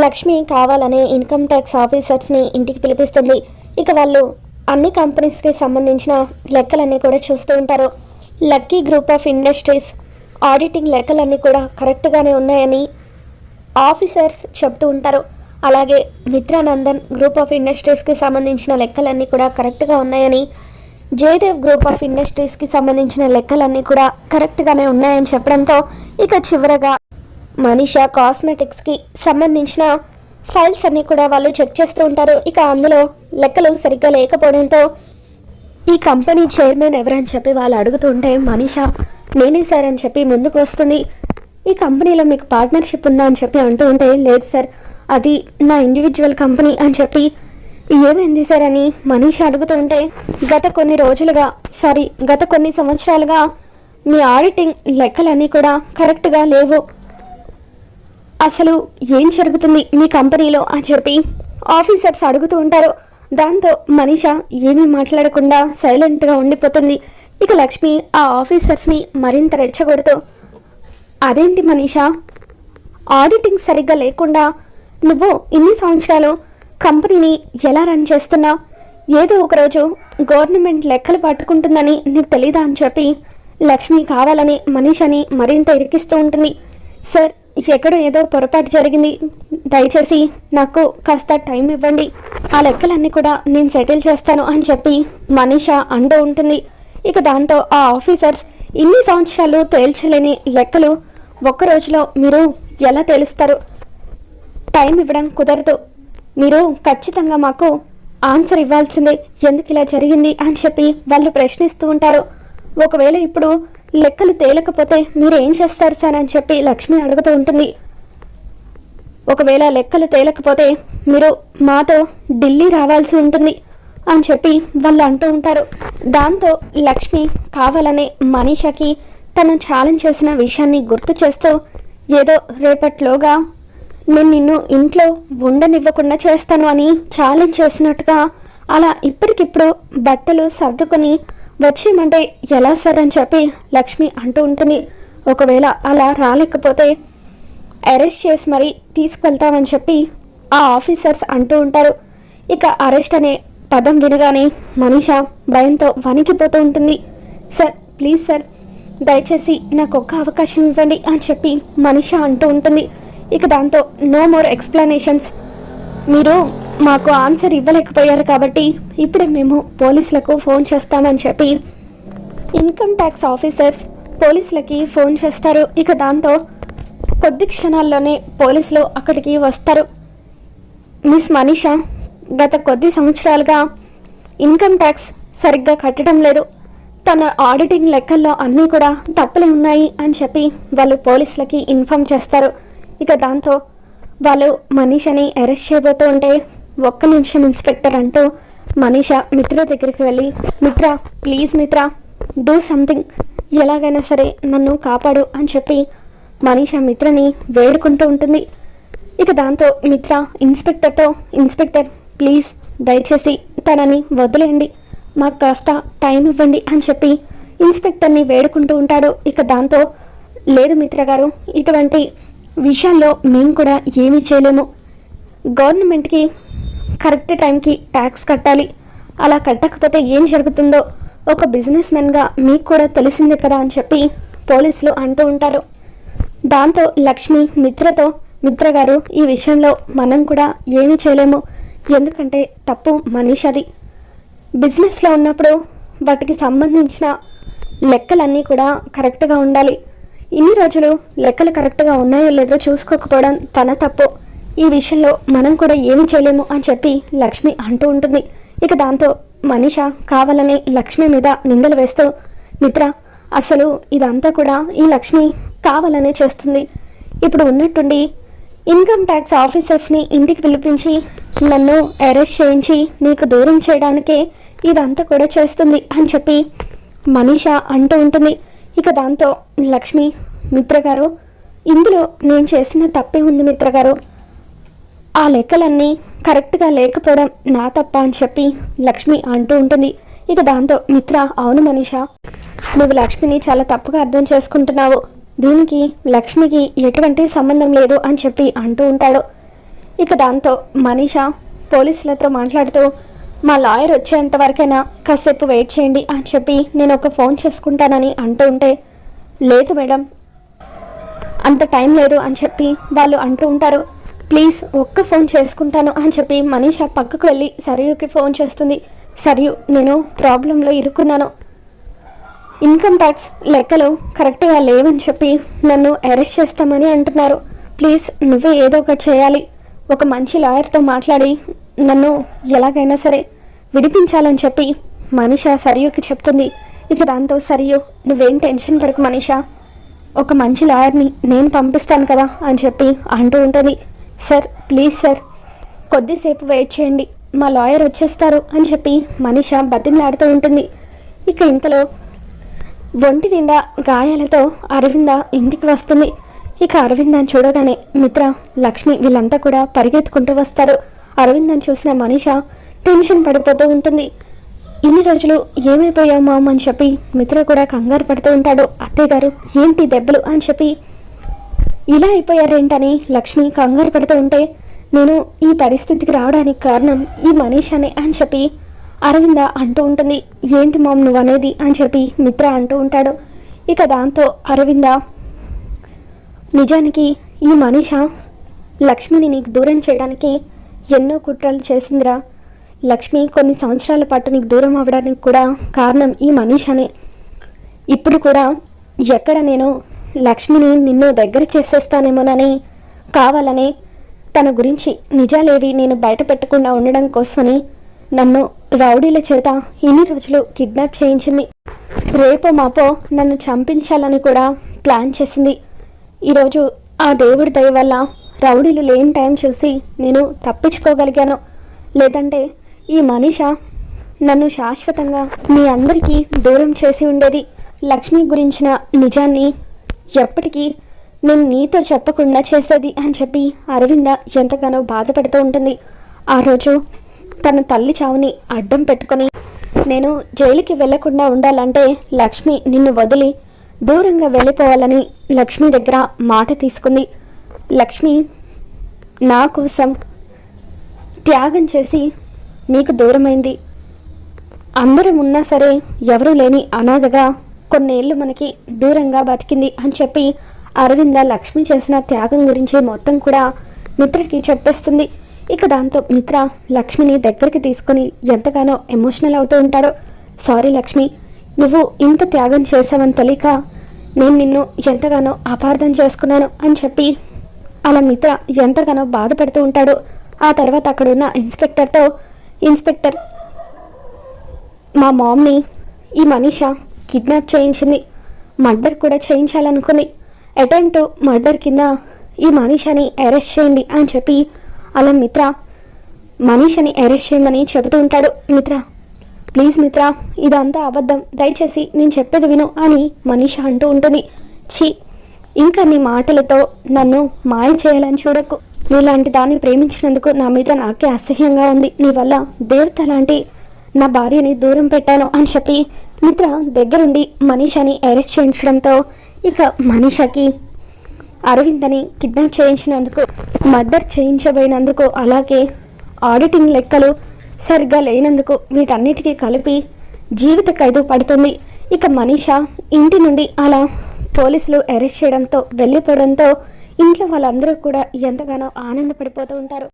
లక్ష్మి కావాలనే income tax ఆఫీసర్స్ని ఇంటికి పిలిపిస్తుంది. ఇక వాళ్ళు అన్ని కంపెనీస్కి సంబంధించిన లెక్కలన్నీ కూడా చూస్తూ ఉంటారు. Lucky group of industries auditing లెక్కలన్నీ కూడా కరెక్ట్గానే ఉన్నాయని ఆఫీసర్స్ చెప్తూ ఉంటారు. అలాగే మిత్రానందన్ గ్రూప్ ఆఫ్ ఇండస్ట్రీస్కి సంబంధించిన లెక్కలన్నీ కూడా కరెక్ట్గా ఉన్నాయని జయదేవ్ గ్రూప్ ఆఫ్ ఇండస్ట్రీస్కి సంబంధించిన లెక్కలన్నీ కూడా కరెక్ట్గానే ఉన్నాయని చెప్పడంతో ఇక చివరగా మనీషా కాస్మెటిక్స్కి సంబంధించిన ఫైల్స్ అన్నీ కూడా వాళ్ళు చెక్ చేస్తూ ఉంటారు. ఇక అందులో లెక్కలు సరిగ్గా లేకపోవడంతో ఈ కంపెనీ చైర్మన్ ఎవరని చెప్పి వాళ్ళు అడుగుతుంటే మనీషా నేనే సార్ అని చెప్పి ముందుకు వస్తుంది. ఈ కంపెనీలో మీకు పార్ట్నర్షిప్ ఉందా అని చెప్పి అంటూ ఉంటే లేదు సార్ అది నా ఇండివిజువల్ కంపెనీ అని చెప్పి ఏమైంది సార్ అని మనీష అడుగుతూ ఉంటే గత కొన్ని రోజులుగా సారీ గత కొన్ని సంవత్సరాలుగా మీ ఆడిటింగ్ లెక్కలన్నీ కూడా కరెక్ట్గా లేవు. అసలు ఏం జరుగుతుంది మీ కంపెనీలో అని చెప్పి ఆఫీసర్స్ అడుగుతూ ఉంటారు. దాంతో మనీష ఏమీ మాట్లాడకుండా సైలెంట్గా ఉండిపోతుంది. ఇక లక్ష్మి ఆ ఆఫీసర్స్ని మరింత రెచ్చగొడుతూ అదేంటి మనీష? ఆడిటింగ్ సరిగ్గా లేకుండా నువ్వు ఇన్ని సంవత్సరాలు కంపెనీని ఎలా రన్ చేస్తున్నావు? ఏదో ఒకరోజు గవర్నమెంట్ లెక్కలు పట్టుకుంటుందని నీకు తెలీదా? అని చెప్పి లక్ష్మి కావాలని మనీషని మరింత ఇరికిస్తూ ఉంటుంది. సార్ ఎక్కడో ఏదో పొరపాటు జరిగింది. దయచేసి నాకు కాస్త టైం ఇవ్వండి. ఆ లెక్కలన్నీ కూడా నేను సెటిల్ చేస్తాను అని చెప్పి మనీష అంటూ ఉంటుంది. ఇక దాంతో ఆ ఆఫీసర్స్ ఇన్ని సంవత్సరాలు తేల్చలేని లెక్కలు ఒక్క రోజులో మీరు ఎలా తేలుస్తారు? టైం ఇవ్వడం కుదరదు. మీరు ఖచ్చితంగా మాకు ఆన్సర్ ఇవ్వాల్సిందే. ఎందుకు ఇలా జరిగింది అని చెప్పి వాళ్ళు ప్రశ్నిస్తూ ఉంటారు. ఒకవేళ ఇప్పుడు లెక్కలు తేలకపోతే మీరు ఏం చేస్తారు సార్ అని చెప్పి లక్ష్మి అడుగుతూ ఉంటుంది. ఒకవేళ లెక్కలు తేలకపోతే మీరు మాతో ఢిల్లీ రావాల్సి ఉంటుంది అని చెప్పి వాళ్ళు అంటూ ఉంటారు. దాంతో లక్ష్మి కావాలనే మనీషాకి తను ఛాలెంజ్ చేసిన విషయాన్ని గుర్తు చేస్తూ ఏదో రేపట్లోగా నేను నిన్ను ఇంట్లో ఉండనివ్వకుండా చేస్తాను అని ఛాలెంజ్ చేసినట్టుగా అలా ఇప్పటికిప్పుడు బట్టలు సర్దుకొని వచ్చేయమంటే ఎలా సార్ అని చెప్పి లక్ష్మి అంటూ ఉంటుంది. ఒకవేళ అలా రాలేకపోతే అరెస్ట్ చేసి మరి తీసుకెళ్తామని చెప్పి ఆ ఆఫీసర్స్ అంటూ ఉంటారు. ఇక అరెస్ట్ అనే పదం వినగానే మనీష భయంతో వణికిపోతూ ఉంటుంది. సార్ ప్లీజ్ సార్ దయచేసి నాకు ఒక్క అవకాశం ఇవ్వండి అని చెప్పి మనీష అంటూ ఉంటుంది. ఇక దాంతో నో మోర్ ఎక్స్ప్లెనేషన్స్ మీరు మాకు ఆన్సర్ ఇవ్వలేకపోయారు కాబట్టి ఇప్పుడే మేము పోలీసులకు ఫోన్ చేస్తామని చెప్పి ఇన్కమ్ ట్యాక్స్ ఆఫీసర్స్ పోలీసులకి ఫోన్ చేస్తారు. ఇక దాంతో కొద్ది క్షణాల్లోనే పోలీసులు అక్కడికి వస్తారు. మిస్ మనీష గత కొద్ది సంవత్సరాలుగా ఇన్కమ్ ట్యాక్స్ సరిగ్గా కట్టడం లేదు. తన ఆడిటింగ్ లెక్కల్లో అన్నీ కూడా తప్పులే ఉన్నాయి అని చెప్పి వాళ్ళు పోలీసులకి ఇన్ఫామ్ చేస్తారు. ఇక దాంతో వాళ్ళు మనీషని అరెస్ట్ చేయబోతూ ఉంటే ఒక్క నిమిషం ఇన్స్పెక్టర్ అంటూ మనీష మిత్ర దగ్గరికి వెళ్ళి Mitra please Mitra do something. ఎలాగైనా సరే నన్ను కాపాడు అని చెప్పి మనీష మిత్రని వేడుకుంటూ ఉంటుంది. ఇక దాంతో మిత్ర ఇన్స్పెక్టర్తో ఇన్స్పెక్టర్ ప్లీజ్ దయచేసి తనని వదిలేయండి. మాకు కాస్త టైం ఇవ్వండి అని చెప్పి ఇన్స్పెక్టర్ని వేడుకుంటూ ఉంటాడు. ఇక దాంతో లేదు మిత్ర గారు ఇటువంటి విషయాల్లో మేము కూడా ఏమీ చేయలేము. గవర్నమెంట్కి కరెక్ట్ టైంకి ట్యాక్స్ కట్టాలి. అలా కట్టకపోతే ఏం జరుగుతుందో ఒక బిజినెస్ మెన్గా మీకు కూడా తెలిసిందే కదా అని చెప్పి పోలీసులు అంటూ ఉంటారు. దాంతో లక్ష్మి మిత్రతో మిత్ర గారు ఈ విషయంలో మనం కూడా ఏమీ చేయలేము. ఎందుకంటే తప్పు మనీషది బిజినెస్లో ఉన్నప్పుడు వాటికి సంబంధించిన లెక్కలన్నీ కూడా కరెక్ట్గా ఉండాలి. ఇన్ని రోజులు లెక్కలు కరెక్ట్గా ఉన్నాయో లేదో చూసుకోకపోవడం తన తప్పు. ఈ విషయంలో మనం కూడా ఏమీ చేయలేము అని చెప్పి లక్ష్మి అంటూ ఉంటుంది. ఇక దాంతో మనీష కావాలని లక్ష్మి మీద నిందలు వేస్తూ మిత్ర అసలు ఇదంతా కూడా ఈ లక్ష్మి కావాలనే చేస్తుంది. ఇప్పుడు ఉన్నట్టుండి ఇన్కమ్ ట్యాక్స్ ఆఫీసర్స్ని ఇంటికి పిలిపించి నన్ను అరెస్ట్ చేయించి నీకు దూరం చేయడానికే ఇదంతా కూడా చేస్తుంది అని చెప్పి మనీష అంటూ ఉంటుంది. ఇక దాంతో లక్ష్మి మిత్ర గారు ఇందులో నేను చేసిన తప్పే ఉంది మిత్ర గారు ఆ లెక్కలన్నీ కరెక్ట్గా లేకపోవడం నా తప్ప అని చెప్పి లక్ష్మి అంటూ ఉంటుంది. ఇక దాంతో మిత్ర అవును మనీష నువ్వు లక్ష్మిని చాలా తప్పుగా అర్థం చేసుకుంటున్నావు. దీనికి లక్ష్మికి ఎటువంటి సంబంధం లేదు అని చెప్పి అంటూ ఉంటాడు. ఇక దాంతో మనీష పోలీసులతో మాట్లాడుతూ మా లాయర్ వచ్చేంత వరకైనా కాసేపు వెయిట్ చేయండి అని చెప్పి నేను ఒక ఫోన్ చేసుకుంటానని అంటూ ఉంటే లేదు మేడం అంత టైం లేదు అని చెప్పి వాళ్ళు అంటూ ఉంటారు. ప్లీజ్ ఒక్క ఫోన్ చేసుకుంటాను అని చెప్పి మనీష పక్కకు వెళ్ళి సరయుకి ఫోన్ చేస్తుంది. సరియు నేను ప్రాబ్లంలో ఇరుక్కున్నాను. ఇన్కమ్ ట్యాక్స్ లెక్కలు కరెక్ట్గా లేవని చెప్పి నన్ను అరెస్ట్ చేస్తామని అంటున్నారు. ప్లీజ్ నువ్వే ఏదో ఒకటి చేయాలి. ఒక మంచి లాయర్తో మాట్లాడి నన్ను ఎలాగైనా సరే విడిపించాలని చెప్పి మనీష సరియుకి చెప్తుంది. ఇక దాంతో సరియు నువ్వేం టెన్షన్ పడకు మనీష. ఒక మంచి లాయర్ని నేను పంపిస్తాను కదా అని చెప్పి అంటూ ఉంటుంది. Sir please sir. కొద్దిసేపు వెయిట్ చేయండి. మా లాయర్ వచ్చేస్తారు అని చెప్పి మనిష బతిమలాడుతూ ఉంటుంది. ఇక ఇంతలో ఒంటి నిండా గాయాలతో అరవింద ఇంటికి వస్తుంది. ఇక అరవిందాన్ని చూడగానే మిత్ర లక్ష్మి వీళ్ళంతా కూడా పరిగెత్తుకుంటూ వస్తారు. అరవిందాన్ని చూసిన మనిష టెన్షన్ పడిపోతూ ఉంటుంది. ఇన్ని రోజులు ఏమైపోయావు మామ్ అని చెప్పి మిత్ర కూడా కంగారు పడుతూ ఉంటాడు. అత్తయ్య గారు ఏంటి దెబ్బలు అని చెప్పి ఇలా అయిపోయారేంటని లక్ష్మి కంగారు పడుతూ ఉంటే నేను ఈ పరిస్థితికి రావడానికి కారణం ఈ మనీషానే అని చెప్పి అరవింద అంటూ ఉంటుంది. ఏంటి మామ్ నువ్వు అనేది అని చెప్పి మిత్ర అంటూ ఉంటాడు. ఇక దాంతో అరవింద నిజానికి ఈ మనీష లక్ష్మిని నీకు దూరం చేయడానికి ఎన్నో కుట్రలు చేసిందిరా. లక్ష్మి కొన్ని సంవత్సరాల పాటు నీకు దూరం అవ్వడానికి కూడా కారణం ఈ మనీషానే. ఇప్పుడు కూడా ఎక్కడ నేను లక్ష్మిని నిన్ను దగ్గర చేసేస్తానేమోనని. కావాలని తన గురించి నిజాలేవి నేను బయట పెట్టకుండా ఉండడం కోసమని నన్ను రౌడీల చేత ఇన్ని రోజులు కిడ్నాప్ చేయించింది. రేపో మాపో నన్ను చంపించాలని కూడా ప్లాన్ చేసింది. ఈరోజు ఆ దేవుడి దయ వల్ల రౌడీలు లేని టైం చూసి నేను తప్పించుకోగలిగాను. లేదంటే ఈ మనిష నన్ను శాశ్వతంగా మీ అందరికీ దూరం చేసి ఉండేది. లక్ష్మి గురించిన నిజాన్ని ఎప్పటికీ నేను నీతో చెప్పకుండా చేసేది అని చెప్పి అరవింద ఎంతగానో బాధపడుతూ ఉంటుంది. ఆ రోజు తన తల్లి చావుని అడ్డం పెట్టుకొని నేను జైలుకి వెళ్ళకుండా ఉండాలంటే లక్ష్మి నిన్ను వదిలి దూరంగా వెళ్ళిపోవాలని లక్ష్మి దగ్గర మాట తీసుకుంది. లక్ష్మి నా కోసం త్యాగం చేసి నీకు దూరమైంది. అందరం ఉన్నా సరే ఎవరూ లేని అనాథగా కొన్నేళ్ళు మనకి దూరంగా బతికింది అని చెప్పి అరవింద లక్ష్మి చేసిన త్యాగం గురించి మొత్తం కూడా మిత్రకి చెప్పేస్తుంది. ఇక దాంతో మిత్ర లక్ష్మిని దగ్గరికి తీసుకొని ఎంతగానో ఎమోషనల్ అవుతూ ఉంటాడో. సారీ లక్ష్మి నువ్వు ఇంత త్యాగం చేసావని తెలియక నేను నిన్ను ఎంతగానో అపార్థం చేసుకున్నాను అని చెప్పి అలా మిత్ర ఎంతగానో బాధపడుతూ ఉంటాడు. ఆ తర్వాత అక్కడున్న ఇన్స్పెక్టర్తో ఇన్స్పెక్టర్ మా మామ్ని ఈ మనీష కిడ్నాప్ చేయించింది. మర్డర్ కూడా చేయించాలనుకుంది. అటెంప్ట్ మర్డర్ కింద ఈ మనీషాని అరెస్ట్ చేయండి అని చెప్పి అలా మిత్ర మనీషని అరెస్ట్ చేయమని చెబుతూ ఉంటాడు. మిత్ర ప్లీజ్ మిత్ర ఇదంతా అబద్ధం. దయచేసి నేను చెప్పేది విను అని మనీష అంటూ ఉంటుంది. ఛీ ఇంకా నీ మాటలతో నన్ను మాయ చేయాలని చూడకు. నీలాంటి దాన్ని ప్రేమించినందుకు నా మీద నాకే అసహ్యంగా ఉంది. నీ వల్ల దేవత లాంటి నా భార్యని దూరం పెట్టాను అని చెప్పి మిత్ర దగ్గరుండి మనీషాని అరెస్ట్ చేయించడంతో ఇక మనీషాకి అరవిందని కిడ్నాప్ చేయించినందుకు మర్డర్ చేయించబోయినందుకు అలాగే ఆడిటింగ్ లెక్కలు సరిగ్గా లేనందుకు వీటన్నిటికీ కలిపి జీవిత ఖైదు పడుతుంది. ఇక మనీష ఇంటి నుండి అలా పోలీసులు అరెస్ట్ చేయడంతో వెళ్ళిపోవడంతో ఇంట్లో వాళ్ళందరూ కూడా ఎంతగానో ఆనందపడిపోతూ ఉంటారు.